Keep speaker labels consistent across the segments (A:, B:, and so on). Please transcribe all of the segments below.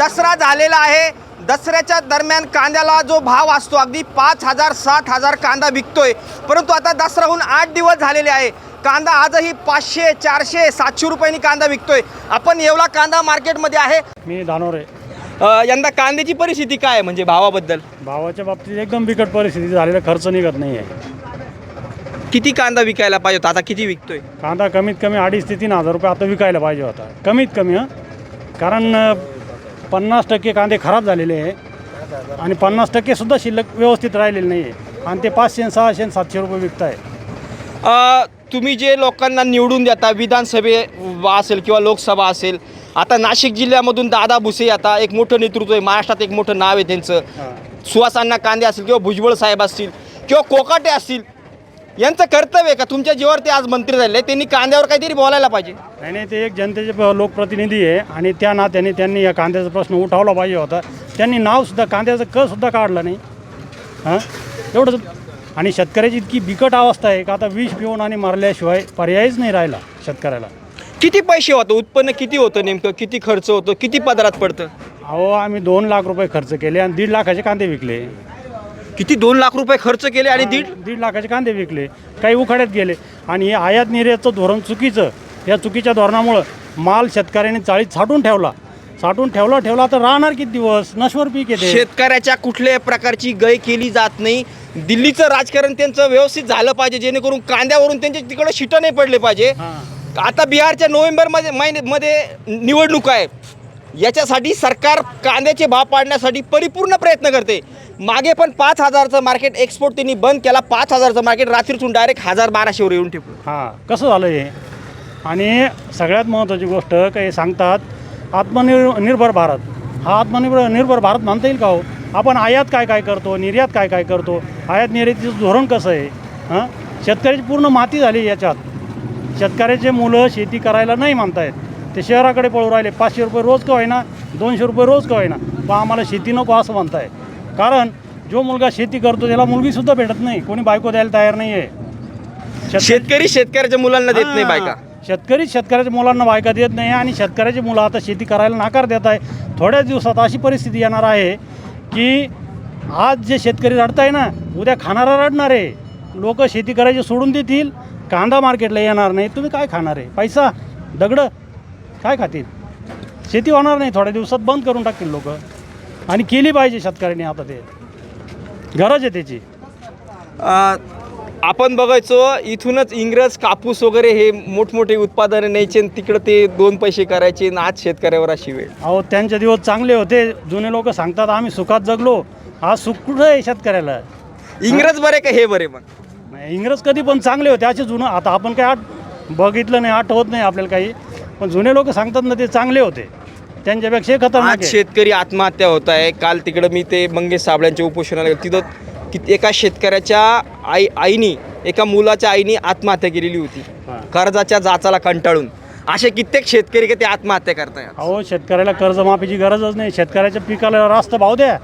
A: दसरा झालेला आहे. दसऱ्याच्या दरम्यान कांद्याला जो भाव असतो अगदी पाच हजार सात हजार कांदा विकतोय. परंतु आता दसराहून आठ दिवस झालेले आहे. कांदा आजही पाचशे चारशे सातशे रुपयांनी कांदा विकतोय. आपण येवला कांदा मार्केटमध्ये आहे.
B: मी दानोरे
A: अ, यंदा कांद्याची परिस्थिती काय आहे म्हणजे भावाबद्दल?
B: भावाच्या बाबतीत एकदम बिकट परिस्थिती झालेला खर्च निघत नाही आहे.
A: किती कांदा विकायला पाहिजे होता? आता किती विकतोय?
B: कांदा कमीत कमी अडीच ते तीन हजार रुपये आता विकायला पाहिजे होता. कमीत कमी हं. कारण अं, पन्नास टक्के कांदे खराब झालेले आहे. आणि पन्नास टक्केसुद्धा शिल्लक व्यवस्थित राहिलेले नाही आहे. आणि ते पाचशे आणि सहाशे आणि सातशे रुपये विकताय.
A: अ, तुम्ही जे लोकांना निवडून देता विधानसभे असेल किंवा लोकसभा असेल आता नाशिक जिल्ह्यामधून दादा भुसे आता एक मोठं नेतृत्व आहे महाराष्ट्रात एक मोठं नाव आहे त्यांचं. सुहासांना कांदे असतील किंवा भुजबळ साहेब असतील किंवा कोकाटे असतील यांचं कर्तव्य आहे का? तुमच्या जीवावर ते आज मंत्री झाले त्यांनी कांद्यावर काहीतरी बोलायला पाहिजे.
B: नाही नाही ते एक जनतेचे प- लोकप्रतिनिधी आहे आणि त्या नात्याने त्यांनी या कांद्याचा प्रश्न उठावला पाहिजे होता. त्यांनी नावसुद्धा कांद्याचं क सुद्धा काढलं नाही. हां? एवढंच. आणि शेतकऱ्याची इतकी बिकट अवस्था आहे का आता विष पिऊन आणि मारल्याशिवाय पर्यायच नाही राहिला शेतकऱ्याला.
A: किती पैसे होतं? उत्पन्न किती होतं नेमकं? किती खर्च होतो? किती पदरात पडतं?
B: अहो आम्ही दोन लाख रुपये खर्च केले आणि दीड लाखाचे कांदे विकले.
A: किती दोन लाख रुपये खर्च केले आणि दीड?
B: दीड लाखाचे कांदे विकले. काही उखाड्यात गेले. आणि हे आयात निर्यातचं धोरण चुकीचं. या चुकीच्या धोरणामुळं माल शेतकऱ्याने चाळीत साठवून ठेवला. साठवून ठेवला ठेवला तर राहणार किती दिवस? नश्वर पीक येते.
A: शेतकऱ्याच्या कुठल्याही प्रकारची गय केली जात नाही. दिल्लीचं राजकारण त्यांचं व्यवस्थित झालं पाहिजे जेणेकरून कांद्यावरून त्यांचे तिकडे शिटं नाही पडले पाहिजे. आता बिहारच्या नोव्हेंबरमध्ये महिन्यामध्ये निवडणूक आहे. याच्यासाठी सरकार कांद्याचे भाव पाडण्यासाठी परिपूर्ण प्रयत्न करते. मागे पण पाच हजारचं मार्केट एक्सपोर्ट त्यांनी बंद केला. पाच हजारचं मार्केट रात्रीतून डायरेक्ट हजार बाराशेवर येऊन ठेवलं
B: हां कसं झालं हे आणि सगळ्यात महत्त्वाची गोष्ट काही सांगतात आत्मनिर् निर्भर भारत. हा आत्मनिर्भर निर्भर भारत म्हणता येईल का हो? आपण आयात काय काय करतो निर्यात काय काय करतो? आयात निर्यातीचं धोरण कसं आहे? हां? शेतकऱ्याची पूर्ण माती झाली याच्यात. शेतकऱ्याचे मुलं शेती करायला नाही मानतायत ते शहराकडे पळू राहिले. पाचशे रुपये रोज का होईना? दोनशे रुपये रोज का होईना? पण आम्हाला शेती नको असं म्हणताय. कारण जो मुलगा शेती करतो त्याला मुलगीसुद्धा भेटत नाही. कोणी बायको द्यायला तयार नाही आहे शेतकरी-
A: शेतकऱ्याच्या मुलांना देत नाही बायका.
B: शेतकरी शेतकऱ्याच्या मुलांना बायका देत नाही आणि शेतकऱ्याची मुलं आता शेती करायला नाकार देत आहे. थोड्याच दिवसात अशी परिस्थिती येणार आहे की आज जे शेतकरी रडत आहे ना उद्या खाणारा रडणार आहे. लोक शेती करायची सोडून देतील. कांदा मार्केटला येणार नाही. तुम्ही काय खाणार आहे? पैसा? दगडं? काय खातील? शेती होणार नाही थोड्या दिवसात बंद करून टाकतील लोक. आणि केली पाहिजे शेतकऱ्यांनी आता ते. गरज आहे त्याची.
A: आपण बघायचो इथूनच इंग्रज कापूस वगैरे हे मोठमोठे उत्पादनं न्यायचे आणि तिकडं ते दोन पैसे करायचे आणि आज शेतकऱ्यावर अशी वेळ.
B: अहो त्यांचे दिवस चांगले होते. जुने लोक सांगतात आम्ही सुखात जगलो. आज सुख कुठं आहे शेतकऱ्याला?
A: इंग्रज बरे का हे बरे मग?
B: इंग्रज कधी पण चांगले होते. असे जुनं आता आपण काय आठ बघितलं नाही आठवत नाही आपल्याला काही. पण जुने लोक सांगतात ना ते चांगले होते. त्यांच्यापेक्षा खतरनाक
A: आज
B: आहे.
A: शेतकरी आत्महत्या होत आहे. काल तिकडं मी ते मंगेश साबळ्यांच्या उपोषणाला गेलो. तिथं कि एका शेतकऱ्याच्या आई आईनी एका मुलाच्या आईनी आत्महत्या केलेली होती.
B: हां.
A: कर्जाच्या जाचाला कंटाळून. असे कित्येक शेतकरी का ते आत्महत्या करताय
B: अहो शेतकऱ्याला कर्जमाफीची गरजच नाही. शेतकऱ्याच्या पिकाला रास्त भाव द्या.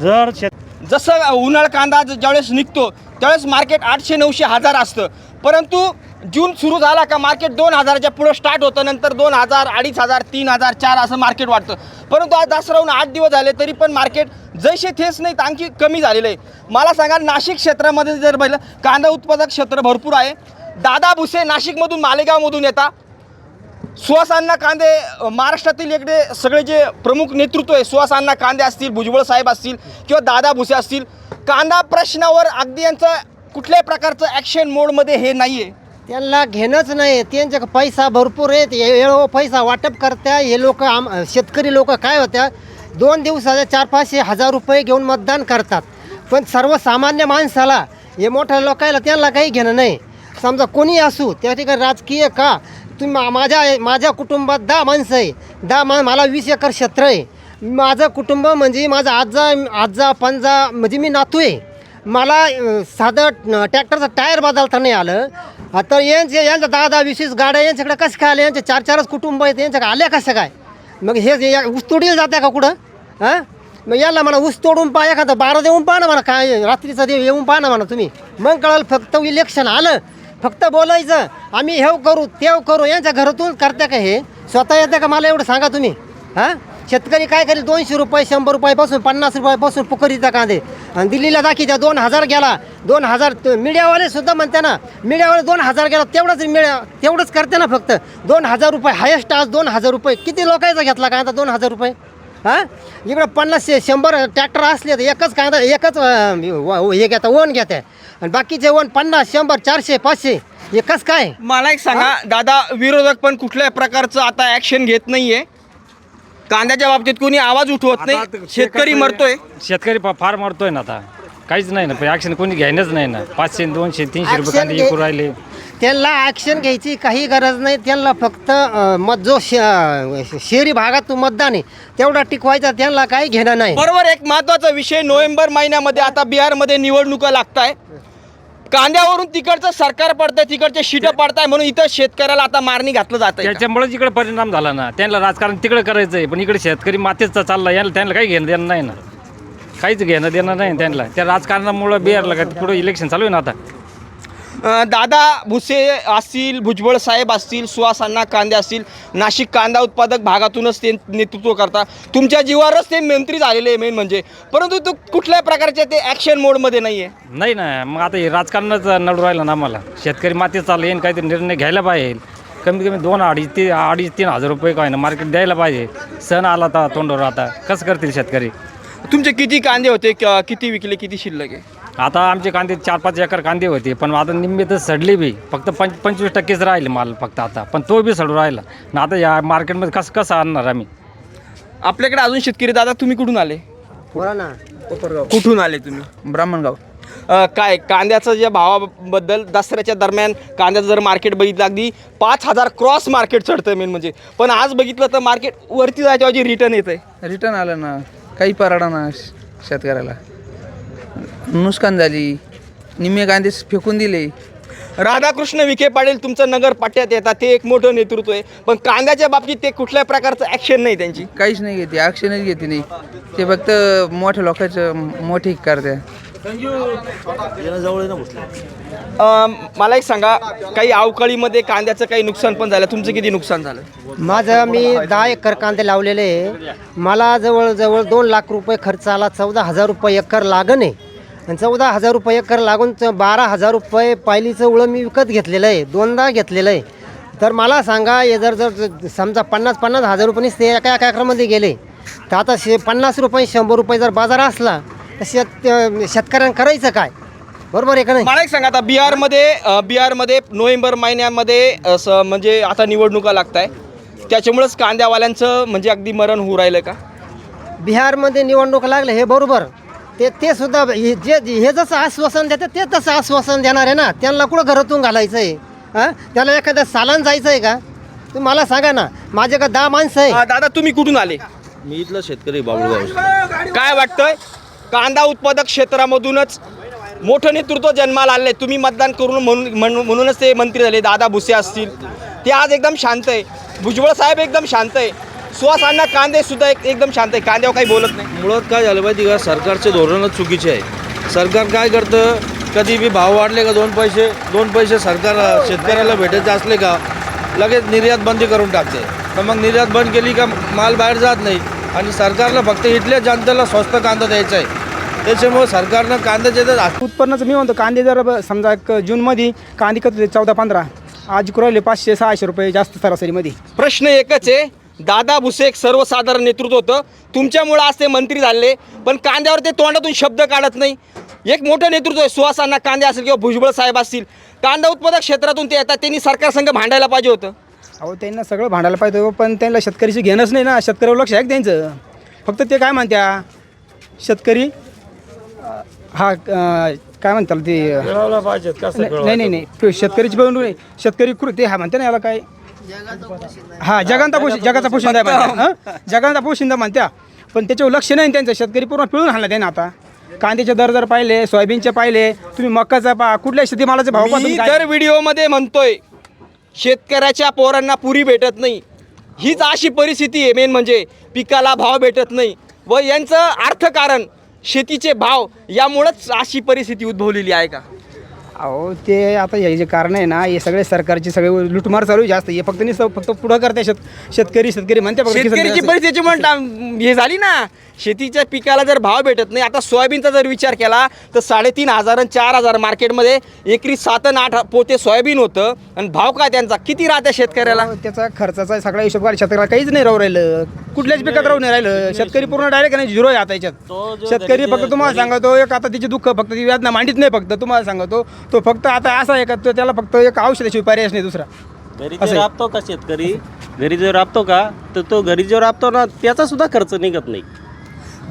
B: जर शेत
A: जसं उन्हाळा कांदा ज- ज्यावेळेस निघतो त्यावेळेस मार्केट आठशे नऊशे हजार असतं. परंतु जून सुरू झाला का मार्केट दोन हजाराच्या पुढं स्टार्ट होतं नंतर दोन हजार अडीच हजार तीन हजार चार असं मार्केट वाटतं परंतु आज दसराहून आठ दिवस झाले तरी पण मार्केट जैसे थेच नाही तर आणखी कमी झालेलं आहे. मला सांगा नाशिक क्षेत्रामध्ये जर पाहिलं कांदा उत्पादक क्षेत्र भरपूर आहे. दादा भुसे नाशिकमधून मालेगावमधून येतात सुहासांना कांदे महाराष्ट्रातील इकडे सगळे जे प्रमुख नेतृत्व आहे सुहासांना कांदे असतील भुजबळ साहेब असतील किंवा दादा भुसे असतील कांदा प्रश्नावर अगदी यांचं कुठल्याही प्रकारचं ॲक्शन मोडमध्ये हे नाही आहे
C: त्यांना घेणंच नाही. त्यांच्याकडे पैसा भरपूर आहे ते वेळो पैसा वाटप करत्या. हे लोक आम शेतकरी लोक काय होत्या? दोन दिवसाचे चार पाचशे हजार रुपये घेऊन मतदान करतात. पण सर्वसामान्य माणसाला हे मोठ्या लोकायला त्यांना काही घेणं नाही. समजा कोणी असू त्या ठिकाणी राजकीय का? तुम्ही मा- माझ्या माझ्या कुटुंबात दहा माणसं आहे. दहा मा मला वीस एकर क्षेत्र आहे. माझं कुटुंब म्हणजे माझा आजा आजा पंजा म्हणजे मी नातू आहे. मला साधं ट्रॅक्टरचं टायर बदलता नाही आलं. आता यांचे यांच्या दहा दहा वीस वीस गाड्या यांच्याकडे कसं काय आले? यांचे चार चारच कुटुंब आहेत. यांच्याकडे आल्या कसं काय? मग हे या- ऊस तोडीला जाते का कुठं? हां? मग याला म्हणा ऊस तोडून पहा एखादं बारा देऊन पहा ना म्हणा काय रात्रीचा देव येऊन पहा ना म्हणा तुम्ही. मग कळाल फक्त इलेक्शन आलं. फक्त बोलायचं आम्ही हेव करू तेव करू. यांच्या घरातून करते का हे? स्वतः येते का? मला एवढं सांगा तुम्ही. हां? शेतकरी काय करेल? दोनशे रुपये शंभर रुपयापासून पन्नास रुपयापासून पुकरीचा कांदे. आणि दिल्लीला दाखी दोन हजार गेला. दोन हजार मीडियावाले सुद्धा म्हणते ना मीडियावाले दोन हजार गेला तेवढंच मीडिया तेवढंच करते ना फक्त. दोन हजार रुपये हायेस्ट आज दोन हजार रुपये. किती लोकांचा घेतला कांदा दोन हजार रुपये? हां? इकडं पन्नास शंभर ट्रॅक्टर असले तर एकच कांदा एकच हे घेता ओन घेते. आणि बाकीचे ओन पन्नास शंभर चारशे पाचशे. एकच काय?
A: मला एक सांगा दादा विरोधक पण कुठल्याही प्रकारचं आता ॲक्शन घेत नाहीये. कांद्याच्या बाबतीत कोणी आवाज उठवत नाही. शेतकरी मरतोय.
D: शेतकरी फा- फार मरतोय ना आता. काहीच नाही ना ॲक्शन कोणी घ्यायनच नाही ना. पाचशे दोनशे तीनशे रुपये
C: Action
D: कांदे
C: घे-
D: विकू राहिले.
C: त्यांना ॲक्शन घ्यायची काही गरज नाही. त्यांना फक्त अं, मत जो शे- अं, शहरी भागात तो मतदान आहे तेवढा टिकवायचा त्यांना काही घेणं नाही.
A: बरोबर एक महत्त्वाचा विषय नोव्हेंबर महिन्यामध्ये आता बिहारमध्ये निवडणुका लागत आहे कांद्यावरून तिकडचं सरकार पडतंय तिकडचे शिटं पडताय म्हणून इथं शेतकऱ्याला आता मारणी घातलं जात आहे
D: त्याच्यामुळेच इकडे परिणाम झाला ना. त्यांना राजकारण तिकडे करायचं आहे पण इकडे शेतकरी मातेच चालला याला त्यांना काही घेणं देणं नाही ना. काहीच घेणं देणं नाही त्यांना. त्या राजकारणामुळं बिहारला का पुढे इलेक्शन चालू आहे ना आता.
A: दादा भुसे असतील भुजबळ साहेब असतील सुहास अण्णा कांदे असतील नाशिक कांदा उत्पादक भागातूनच ते नेतृत्व करता. तुमच्या जीवावरच ते मंत्री झालेले आहे मेन म्हणजे. परंतु तो कुठल्याही प्रकारचे ते ॲक्शन मोडमध्ये नाही आहे
D: नाही ना मग आता हे राजकारणच नडू राहिलं ना आम्हाला. शेतकरी मातेच चाललं येईन काहीतरी निर्णय घ्यायला पाहिजे. कमीत कमी दोन अडीच ते अडीच तीन हजार रुपये काय ना मार्केट द्यायला पाहिजे. सण आला आता तोंडावर आता. कसं करतील शेतकरी?
A: तुमचे किती कांदे होते क- किती विकले किती शिल्लक आहे?
D: आता आमचे कांदे चार पाच एकर कांदे होते पण आता निम्मे तर सडले बी. फक्त पंच पंचवीस टक्केच राहिले माल फक्त आता. पण तो बी सडू राहिला. ना आता या मार्केटमध्ये कसं कसं आणणार आम्ही?
A: आपल्याकडे अजून शेतकरी दादा तुम्ही कुठून आले?
C: बोला ना.
A: कुठून आले तुम्ही?
E: ब्राह्मणगाव.
A: अ, काय कांद्याचं ज्या भावाबद्दल दसऱ्याच्या दरम्यान कांद्याचं जर मार्केट बघितलं अगदी पाच हजार क्रॉस मार्केट चढतं मेन म्हणजे. पण आज बघितलं तर मार्केट वरती जायच्या ऐवजी रिटर्न येत आहे
E: रिटर्न आलं ना. काही परवडा ना श- शेतकऱ्याला. नुकसान झाली. निम्मे कांदे फेकून दिले.
A: राधाकृष्ण विखे पाटील तुमचं नगर पट्ट्यात येतात. ते एक मोठं नेतृत्व आहे. पण कांद्याच्या बाबतीत ते कुठल्याही प्रकारचं ॲक्शन नाही त्यांची.
E: काहीच नाही घेते. ॲक्शनच घेते नाही. ते फक्त मोठ्या लोकांचं मोठे करते
A: अ, मला एक सांगा काही अवकाळीमध्ये कांद्याचं काही नुकसान पण झालं. तुमचं किती नुकसान झालं?
C: माझं मी दहा एकर कांदे लावलेले आहे. मला जवळजवळ दोन लाख रुपये खर्च आला चौदा हजार रुपये एकर लागण आहे. आणि चौदा हजार रुपये एकर लागून च- बारा हजार रुपये पायलीचं उळं मी विकत घेतलेलं आहे. दोनदा घेतलेलं आहे. तर मला सांगा हे जर जर जर समजा पन्नास पन्नास हजार रुपये ते एका एका एकरामध्ये गेले तर आता शे पन्नास रुपये शंभर रुपये जर बाजार असला तर शेत शेतकऱ्यांना करायचं काय? बरोबर आहे का नाही?
A: मला एक सांगा आता बिहारमध्ये अ, बिहारमध्ये नोव्हेंबर महिन्यामध्ये असं म्हणजे आता निवडणुका लागत आहे त्याच्यामुळंच कांद्यावाल्यांचं म्हणजे अगदी मरण होऊ राहिलं का?
C: बिहारमध्ये निवडणूक लागले हे बरोबर. ते ते सुद्धा हे जे हे जसं आश्वासन देतात ते तसं आश्वासन देणार आहे ना. त्यांना कुठं घरातून घालायचं आहे हां त्याला एखाद्या सालान जायचं आहे का? तुम्ही मला सांगा ना. माझे का दहा माणसं आहे.
A: अ, दादा तुम्ही कुठून आले?
F: मी इथलं शेतकरी बाबुळगाव.
A: काय वाटतंय? कांदा उत्पादक क्षेत्रामधूनच मोठं नेतृत्व जन्माला आले तुम्ही मतदान करून म्हणून म्हणून- म्हणूनच ते मंत्री झाले दादा भुसे असतील. ते आज एकदम शांत आहे. भुजबळ साहेब एकदम शांत आहे. सुहासांना कांदे सुद्धा एक एकदम शांत आहे. कांद्यावर काही बोलत नाही.
F: मुळात काय झालं माहिती का? सरकारचे धोरणच चुकीचे आहे. सरकार काय करतं? कधी बी भाव वाढले का दोन पैसे? दोन पैसे सरकार शेतकऱ्याला भेटायचे असले का? लगेच निर्यात बंदी करून टाकते. तर मग निर्यात बंद केली का? माल बाहेर जात नाही. आणि सरकारला फक्त इथल्या जनतेला स्वस्त कांदा द्यायचा आहे. त्याच्यामुळे सरकारनं कांद्याचे तर
G: उत्पन्नाचं मी म्हणतो कांदे जर समजा एक जूनमध्ये कांदे होते? चौदा पंधरा. आज कुराले पाचशे सहाशे रुपये जास्त सरासरीमध्ये.
A: प्रश्न एकच आहे दादा भुसे एक सर्वसाधारण नेतृत्व होतं. तुमच्यामुळं आज ते मंत्री झाले पण कांद्यावर ते तोंडातून शब्द काढत नाही. एक मोठं नेतृत्व आहे सुहासांना कांदे असेल किंवा भुजबळ साहेब असतील कांदा उत्पादक क्षेत्रातून ते येतात त्यांनी सरकार संघ भांडायला पाहिजे होतं.
G: अहो त्यांना सगळं भांडायला पाहिजे हो, पण त्यांना शेतकरीशी घेणंच नाही ना शेतकऱ्यावर लक्ष आहे का त्यांचं? फक्त ते काय म्हणत्या शेतकरी हा काय म्हणतात ते? नाही नाही नाही शेतकरीची बनवून नाही. शेतकरी कृ ते हा म्हणते ना याला काय? हा जगांता पोषी जगाचा पोशिंदा आहे म्हणत्या हं? जगांचा पोशिंदा म्हणत्या पण त्याच्यावर लक्ष नाही त्यांचं. शेतकरी पूर्ण पिळून आणला त्याने आता. कांद्याचे दर जर पाहिले सोयाबीनचे पाहिले तुम्ही मक्काचा पा कुठल्या शेतीमालाचे भाव पहा
A: मी
G: तुम्ही काय-
A: दर व्हिडिओमध्ये म्हणतोय शेतकऱ्याच्या पोरांना पुरी भेटत नाही. हीच अशी परिस्थिती आहे मेन म्हणजे पिकाला भाव भेटत नाही. व यांचं अर्थकारण शेतीचे भाव यामुळंच अशी परिस्थिती उद्भवलेली आहे का?
G: अहो ते आता हे जे कारण आहे ना हे सगळे सरकारचे सगळे लुटमार चालू आहे जास्त. हे फक्त नाही फक्त पुढं करते शेत शेतकरी शेतकरी म्हणते फक्त
A: शेतकऱ्याची. परिस्थिती म्हणता हे झाली ना. शेतीच्या पिकाला जर भाव भेटत नाही आता सोयाबीनचा जर विचार केला तर साडेतीन हजार आणि चार हजार मार्केटमध्ये एकरी सात आणि आठ पोते सोयाबीन होतं. आणि भाव काय त्यांचा? किती राहत्या शेतकऱ्याला?
G: अहो, त्याचा खर्चाचा सगळा हिशोब काढ शेतकऱ्याला काहीच नाही राहू राहिलं. कुठल्याच पिकात राहू नाही राहिलं. शेतकरी पूर्ण डायरेक्ट नाही झिरो आहे आता याच्यात. शेतकरी फक्त तुम्हाला सांगतो एक आता तिची दुःख फक्त ती वेदना मांडीत नाही फक्त तुम्हाला सांगतो. तो फक्त आता असा आहे का तो त्याला फक्त एक औषधाशिवाय पर्यायच नाही दुसरा.
H: घरी
G: असं
H: जो
G: आहे.
H: राबतो का शेतकरी? घरी जो राबतो का तर तो घरी जो राबतो ना त्याचा सुद्धा खर्च निघत नाही.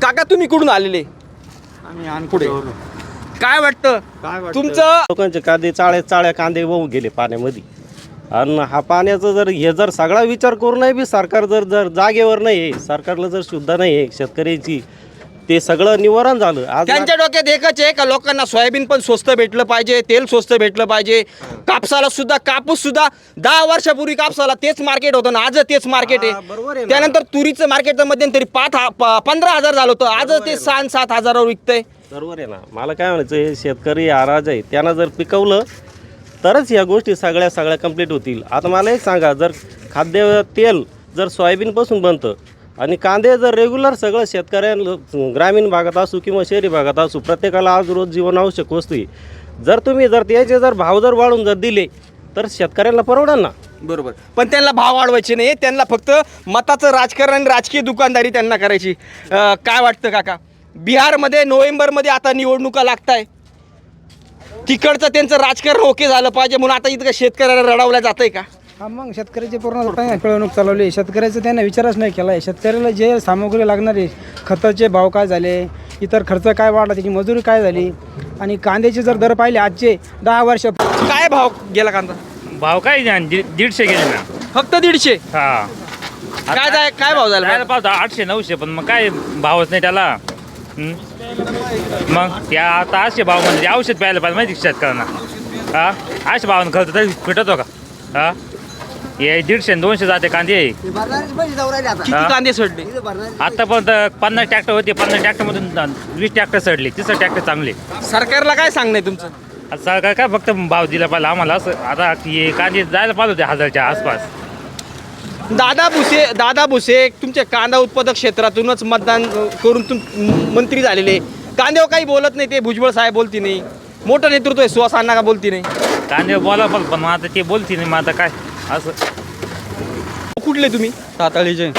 A: काका तुम्ही कुठून आलेले?
H: आम्ही
A: पुढे काय वाटतं? तुमचं?
H: लोकांचे कांदे चाळे चाळ्या कांदे वाहून गेले पाण्यामध्ये. आणि हा पाण्याचा जर हे जर सगळा विचार करूनही बी सरकार जर जर जागेवर नाही आहे सरकारला जर सुद्धा नाही आहे शेतकऱ्याची ते सगळं निवारण झालं. आज
A: त्यांच्या डोक्यात एकच आहे का लोकांना सोयाबीन पण स्वस्त भेटलं पाहिजे तेल स्वस्त भेटलं पाहिजे कापसाला सुद्धा कापूस सुद्धा दहा वर्षापूर्वी कापसाला तेच मार्केट होतं ना आज तेच मार्केट
H: हा, बरोबर आहे
A: आहे
H: ना.
A: त्यानंतर तुरीचं मार्केटचं मध्यंतरी पाच हा- प- पंधरा हजार झालं होतं. आज ते सहा सात हजारावर विकतंय.
H: बरोबर आहे ना. मला काय म्हणायचं आहे शेतकरी आराज आहे. त्यांना जर पिकवलं तरच या गोष्टी सगळ्या सगळ्या कंप्लीट होतील. आता मला एक सांगा जर खाद्य तेल जर सोयाबीनपासून बनतं आणि कांदे जर रेग्युलर सगळं शेतकऱ्यांना ग्रामीण भागात असू किंवा शहरी भागात असू प्रत्येकाला आज रोज जीवनावश्यक वस्तू आहे. जर तुम्ही जर त्याचे जर भाव जर वाढून जर दिले तर शेतकऱ्यांना परवडेल ना.
A: बरोबर. पण त्यांना भाव वाढवायचे नाही. त्यांना फक्त मताचं राजकारण आणि राजकीय दुकानदारी त्यांना करायची. अं, काय वाटतं काका? बिहारमध्ये नोव्हेंबरमध्ये आता निवडणुका लागताय. तिकडचं त्यांचं राजकारण ओके झालं पाहिजे म्हणून आता इथं शेतकऱ्याला रडवलं आहे का?
G: हा मग शेतकऱ्याची पूर्ण लोकांनी पिळवणूक चालवली. शेतकऱ्याचं त्यांना विचारच नाही केला आहे. शेतकऱ्याला जे सामग्री लागणार आहे खताचे भाव काय झाले इतर खर्च काय वाढला त्याची मजुरी काय झाली? आणि कांद्याचे जर दर पाहिले आजचे दहा वर्ष
A: काय भाव गेला कांदा?
I: भाव काय नाही, दीड- दीडशे गेले ना.
A: फक्त दीडशे?
I: हा.
A: काय जाय काय भाव झाला?
I: जायला पाहतो आठशे नऊशे पण मग काय भावच नाही त्याला? हं? मग त्या आता असे भाव म्हणजे औषध प्यायला पाहिजे माहिती का शेतकऱ्यांना? हा? असे भावानं खर्च तरी फिटतो का? हा? हे दीडशे दोनशे जाते कांदे.
A: किती? कांदे सडले?
I: आतापर्यंत पन्नास ट्रॅक्टर होते पन्नास ट्रॅक्टरमधून वीस ट्रॅक्टर चढले तिसरं ट्रॅक्टर चांगले.
A: सरकारला काय सांगणं आहे तुमचं?
I: आता सरकार काय फक्त भाव दिला पाहिजे आम्हाला असं. आता हे कांदे जायला पाहिजे होते हजारच्या आसपास.
A: दादा भुसे दादा भुसे तुमच्या कांदा उत्पादक क्षेत्रातूनच मतदान करून तुम मंत्री झालेले. कांद्यावर काही बोलत नाही ते भुजबळ साहेब बोलती नाही. मोठं नेतृत्व आहे सुहास अण्णा का बोलती नाही?
I: कांदे बोला पण पण मग आता ते बोलते नाही मग आता काय? असं.
A: कुठले तुम्ही?
J: तातळीचे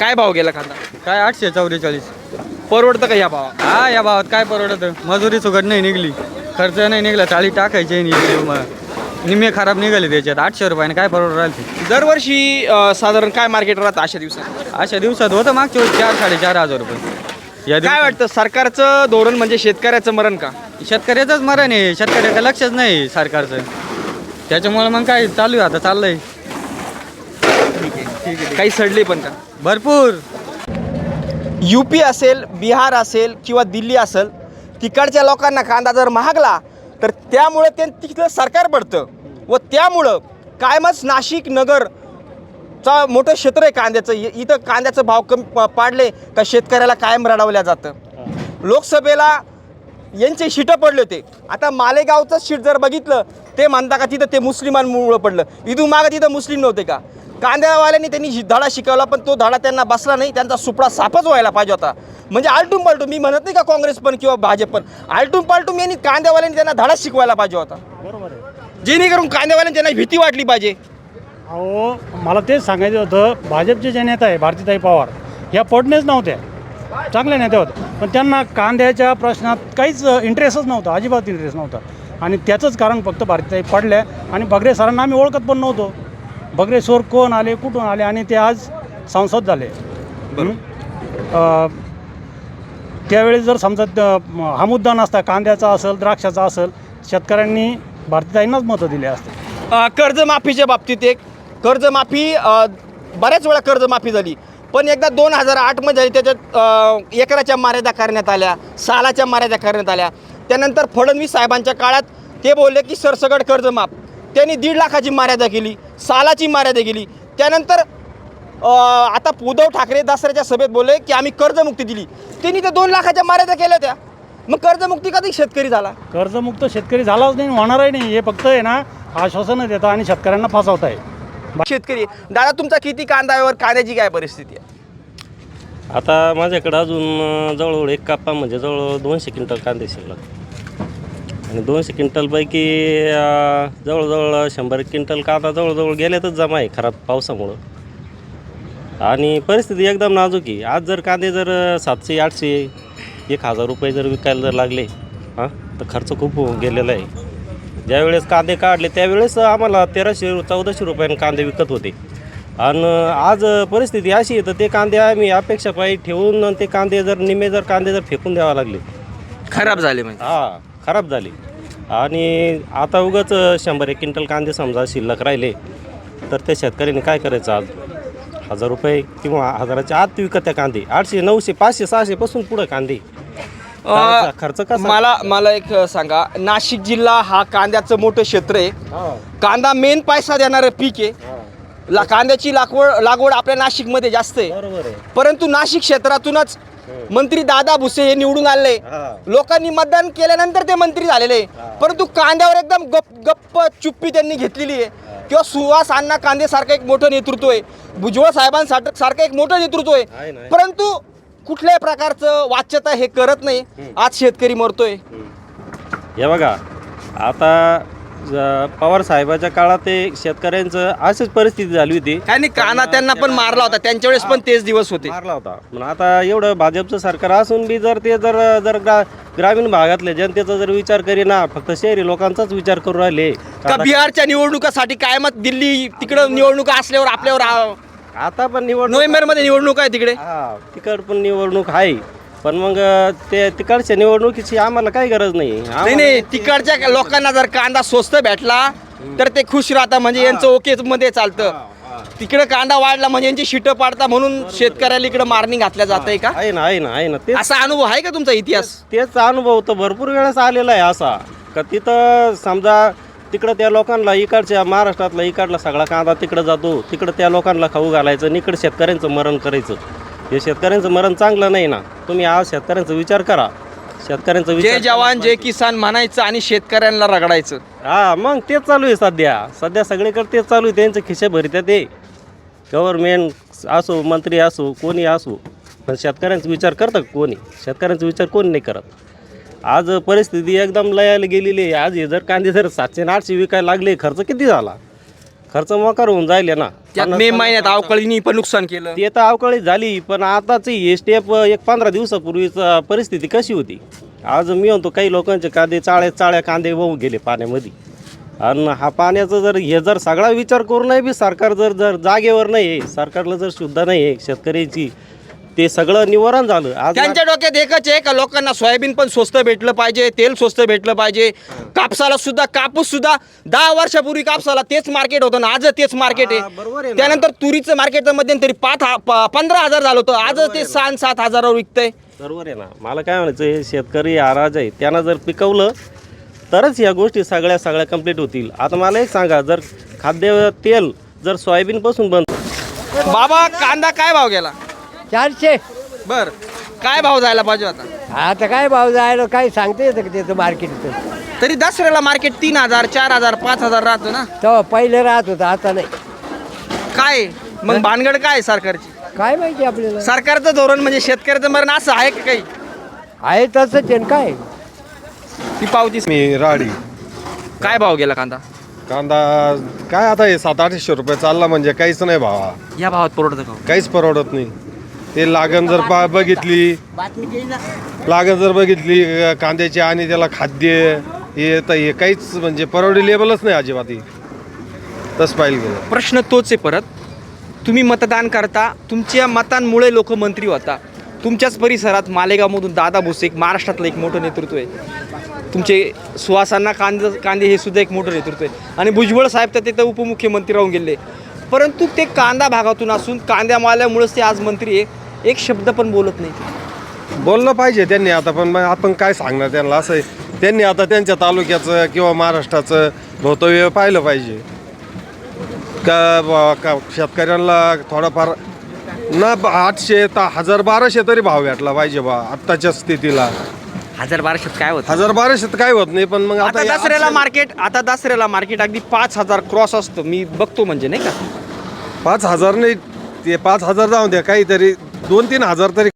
A: काय भाव गेला कांदा?
J: काय आठशे चौवेचाळीस.
A: परवडतं का या भावा
J: हा या भावात काय परवडत? मजुरी सुगट नाही निघली. खर्च नाही निघला टाळी टाकायची निघली. मग निम्मे खराब निघाले त्याच्यात. आठशे रुपयाने काय परवड राहिले
A: दरवर्षी साधारण काय मार्केट राहतं अशा दिवसात?
J: अशा दिवसात होतं मागच्या वेळेस चार साडेचार हजार रुपये. या
A: काय वाटतं सरकारचं धोरण म्हणजे शेतकऱ्याचं मरण का?
J: शेतकऱ्याचंच मरण आहे. शेतकऱ्याचं लक्षच नाही सरकारचं. त्याच्यामुळे मग काय चालू आहे आता चाललंय.
A: काही सडले पण का?
J: भरपूर.
A: यू पी असेल बिहार असेल किंवा दिल्ली असेल तिकडच्या लोकांना कांदा जर महागला तर त्यामुळे ते तिथलं सरकार पडतं व त्यामुळं कायमच नाशिक नगर चा मोठं क्षेत्र आहे कांद्याचं. इथं कांद्याचं भाव कमी प- पाडले का शेतकऱ्याला कायम रडवल्या जातं. लोकसभेला यांचे शीटं पडले होते. आता मालेगावचं शीट जर बघितलं ते म्हणता का तिथं ते मुस्लिमांमुळं पडलं. इथून मागं तिथं मुस्लिम नव्हते का? कांद्यावाल्यांनी त्यांनी धडा शिकवला पण तो धडा त्यांना बसला नाही त्यांचा सुपडा सापच व्हायला पाहिजे होता. म्हणजे आलटून पालटून मी म्हणत नाही का काँग्रेस पण किंवा भाजप पण आलटून पालटून यांनी कांद्यावाल्यांनी त्यांना धडा शिकवायला पाहिजे होता.
B: बरोबर आहे.
A: जेणेकरून कांद्यावाल्यांनी त्यांना भीती वाटली पाहिजे.
B: अहो मला तेच सांगायचं होतं भाजपचे जे नेता आहे भारतीताई पवार ह्या पडणेच नव्हत्या. चांगल्या नेत्या होत्या पण त्यांना कांद्याच्या प्रश्नात काहीच इंटरेस्टच नव्हता अजिबात इंटरेस्ट नव्हता. आणि त्याचंच कारण फक्त भारतीताई पडल्या. आणि बगरे सरांना आम्ही ओळखत पण नव्हतो. बगरे सोर कोण आले कुठून आले आणि ते आज सांसद झाले? अं, त्यावेळेस जर समजा हा मुद्दा नसता कांद्याचा असेल द्राक्षाचा असेल शेतकऱ्यांनी भारतीताईंनाच मतं दिले असते
A: कर्जमाफीच्या बाबतीत एक. कर्जमाफी बऱ्याच वेळा कर्जमाफी झाली. पण एकदा दोन हजार आठमध्ये त्याच्यात एकराच्या मर्यादा करण्यात आल्या सालाच्या मर्यादा करण्यात आल्या. त्यानंतर फडणवीस साहेबांच्या काळात ते बोलले की सरसगट कर्जमाफ त्यांनी दीड लाखाची मर्यादा केली सालाची मर्यादा केली. त्यानंतर आता उद्धव ठाकरे दसऱ्याच्या सभेत बोलले की आम्ही कर्जमुक्ती दिली. त्यांनी त्या दोन लाखाच्या मर्यादा केल्या होत्या. मग कर्जमुक्ती कधी शेतकरी झाला?
B: कर्जमुक्त शेतकरी झालाच नाही होणारही नाही. हे फक्त आहे ना आश्वासनं देतं आणि शेतकऱ्यांना फसवत आहे
A: शेतकरी दादा तुमचा किती कांदा आहे वर? कांद्याची काय परिस्थिती आहे?
H: आता माझ्याकडं अजून जवळजवळ एक कापा म्हणजे जवळजवळ दोनशे क्विंटल कांदे शिल्लक आणि दोनशे क्विंटलपैकी अं, जवळजवळ शंभर क्विंटल कांदा जवळजवळ गेल्यातच जमा आहे खराब पावसामुळं. आणि परिस्थिती एकदम नाजूक आहे. आज जर कांदे जर सातशे आठशे एक हजार रुपये जर विकायला जर लागले हां तर खर्च खूप होऊन गेलेला आहे. ज्यावेळेस कांदे काढले त्यावेळेस आम्हाला तेराशे चौदाशे रुपयाने कांदे विकत होते. आणि आज परिस्थिती अशी आहे तर ते कांदे आम्ही अपेक्षा पाहिजे ठेवून आणि ते कांदे जर निमे जर कांदे जर फेकून द्यावा लागले.
A: खराब झाले म्हणजे?
H: हा खराब झाली. आणि आता उगाच शंभर एक क्विंटल कांदे समजा शिल्लक राहिले तर त्या शेतकऱ्यांनी काय करायचं आज? हजार रुपये किंवा हजाराच्या आत विकत त्या कांदे. आठशे नऊशे पाचशे सहाशे पासून पुढं कांदे.
A: अं,
H: खर्च कसा
A: मला मला एक सांगा. नाशिक जिल्हा हा कांद्याचं मोठं क्षेत्र आहे. कांदा मेन पैसा देणारं पीक आहे. ला कांद्याची लागवड लागवड आपल्या नाशिकमध्ये जास्त आहे.
H: बरोबर आहे.
A: परंतु नाशिक क्षेत्रातूनच मंत्री दादा भुसे हे निवडून आले लोकांनी मतदान केल्यानंतर ते मंत्री झालेले परंतु कांद्यावर एकदम गप गप्प चुप्पी त्यांनी घेतलेली आहे. किंवा सुहास अण्णा कांदे सारखं एक मोठं नेतृत्व आहे. भुजबळ साहेबांसारखं सारखं एक मोठं नेतृत्व
H: आहे.
A: आहे
H: ना.
A: परंतु कुठल्याही प्रकारचं वाच्यता हे करत नाही. आज शेतकरी मरतोय.
H: हे बघा आता ज- पवार साहेबाच्या काळात ते शेतकऱ्यांचं अशीच परिस्थिती झाली होती.
A: त्यांनी काना त्यांना पण मारला होता. त्यांच्या वेळेस पण तेच दिवस होते.
H: मारला होता. पण आता एवढं भाजपचं सरकार असून बी जर ते जर जर ग्रा ग्रामीण भागातल्या जनतेचा जर विचार करीना फक्त शहरी लोकांचाच विचार करू राहिले.
A: का बिहारच्या निवडणुकासाठी काय मत दिल्ली तिकडं निवडणुका असल्यावर आपल्यावर आ-
H: आता पण निवडणूक
A: नोव्हेंबरमध्ये निवडणूक आहे तिकडे?
H: हा तिकड पण निवडणूक आहे. पण मग ते तिकडच्या निवडणुकीची आम्हाला काही गरज नाही.
A: नाही
H: आम्हाला-
A: नाही तिकडच्या लोकांना जर कांदा स्वस्त भेटला तर ते खुश राहता म्हणजे यांचं ओके मध्ये चालतं. तिकडे कांदा वाढला म्हणजे यांची शिटं पाडता म्हणून शेतकऱ्याला इकडे मारणी घातल्या जात आहे का?
H: आहे ना आहे ना आहे ना. ते
A: असा अनुभव आहे का तुमचा इतिहास?
H: तेच अनुभव तर भरपूर वेळेस आलेला आहे असा. का तिथं समजा तिकडं त्या लोकांना इकडच्या महाराष्ट्रातला इकडला सगळा कांदा तिकडं जातो. तिकडं त्या लोकांना खाऊ घालायचं इकडं शेतकऱ्यांचं मरण करायचं. हे शेतकऱ्यांचं मरण चांगलं नाही ना. तुम्ही आज शेतकऱ्यांचा विचार करा. शेतकऱ्यांचा
A: जय
H: विचार
A: जवान जय किसान म्हणायचं आणि शेतकऱ्यांना रगडायचं.
H: हा मग तेच चालू आहे सध्या. सध्या सगळीकडे तेच चालू आहे. त्यांचं खिशे भरित्या ते. गव्हर्नमेंट असो मंत्री असो कोणी असो. पण शेतकऱ्यांचा विचार करतं का कोणी? शेतकऱ्यांचा विचार कोणी नाही करत. आज परिस्थिती एकदम लयाला गेलेली आहे. आज हे जर कांदे जर सातशे आणि आठशे विकायला लागले खर्च किती झाला? खर्च मोकार होऊन जाईल ना.
A: त्यात मे महिन्यात अवकाळीनी पण नुकसान केलं.
H: ते तर अवकाळी झाली पण आताची हे स्टेप एक पंधरा दिवसापूर्वीच परिस्थिती कशी होती? आज मी म्हणतो काही लोकांचे कांदे चाळ्या चाळ्या कांदे वाहून गेले पाण्यामध्ये. आणि हा पाण्याचा जर हे जर सगळा विचार करूनही बी सरकार जर जर जागेवर नाही आहे सरकारला जर सुद्धा नाही आहे शेतकऱ्याची ते सगळं निवारण झालं. आज
A: त्यांच्या डोक्यात एकच आहे का लोकांना सोयाबीन पण स्वस्त भेटलं पाहिजे तेल स्वस्त भेटलं पाहिजे कापसाला सुद्धा कापूस सुद्धा दहा वर्षापूर्वी कापसाला तेच मार्केट होतं ना आज तेच मार्केट
H: हा, बरोबर आहे
A: आहे
H: ना.
A: त्यानंतर तुरीचं मार्केट मध्यंतरी पाच हा- प- पंधरा हजार झालं होतं. आज ते सहा सात हजारावर विकतंय.
H: बरोबर आहे ना. मला काय म्हणायचं हे शेतकरी आराज आहे. त्यांना जर पिकवलं तरच या गोष्टी सगळ्या सगळ्या कंप्लीट होतील. आता मला एक सांगा जर खाद्य तेल जर सोयाबीनपासून बनतं
A: बाबा कांदा काय भाव गेला?
C: चारशे.
A: बर. काय भाव जायला पाहिजे आता?
C: आता काय भाव जायला काय सांगता येतं का त्याचं मार्केटचं
A: तरी दसऱ्याला मार्केट तीन हजार चार हजार पाच हजार राहतं ना?
C: तेव्हा पहिले राहत होतं आता नाही.
A: काय? मग भानगड काय सरकारची?
C: काय माहिती आपल्याला?
A: सरकारचं धोरण म्हणजे शेतकऱ्याचं मरण असं आहे का काही?
C: आहे तसंच आहे ना काय?
A: ती पावती
K: मी राडी.
A: काय भाव गेला कांदा?
K: कांदा काय आता हे सात आठशे रुपये चालला म्हणजे काहीच नाही भावा.
A: या भावात परवडतं का?
K: काहीच परवडत नाही. ते लागण जर पा बघितली लागण जर बघितली अ, कांद्याची आणि त्याला खाद्य हे तर हे काहीच म्हणजे परवडेलेबलच नाही अजिबात हे. तसं पाहिलं गेलं.
A: प्रश्न तोच आहे परत. तुम्ही मतदान करता तुमच्या मतांमुळे लोक मंत्री होता. तुमच्याच परिसरात मालेगावमधून दादा भुसे एक महाराष्ट्रातलं एक मोठं नेतृत्व आहे. तुमचे सुहासांना कांद कांदे हे सुद्धा एक मोठं नेतृत्व आहे. आणि भुजबळ साहेब तर तिथं उपमुख्यमंत्री राहून गेले. परंतु ते कांदा भागातून असून कांद्या माल्यामुळेच ते आज मंत्री आहे. एक शब्द पण बोलत नाही.
K: बोललं पाहिजे त्यांनी आता पण मग आपण काय सांगणार त्यांना? असं आहे. त्यांनी आता त्यांच्या तालुक्याचं किंवा महाराष्ट्राचं भवितव्य पाहिलं पाहिजे. का ब- का शेतकऱ्यांना थोडाफार ना ब- आठशे तर हजार बाराशे तरी भाव भेटला पाहिजे बा आत्ताच्या स्थितीला.
A: हजार बाराशेत काय होत?
K: हजार बाराशेत काय होत नाही पण मग
A: आता
K: आता
A: दसऱ्याला मार्केट आता दसऱ्याला मार्केट अगदी पाच हजार क्रॉस असतं. मी बघतो म्हणजे नाही का?
K: पाच हजार नाही ते पाच हजार जाऊन द्या काहीतरी दोन तीन हजार तरी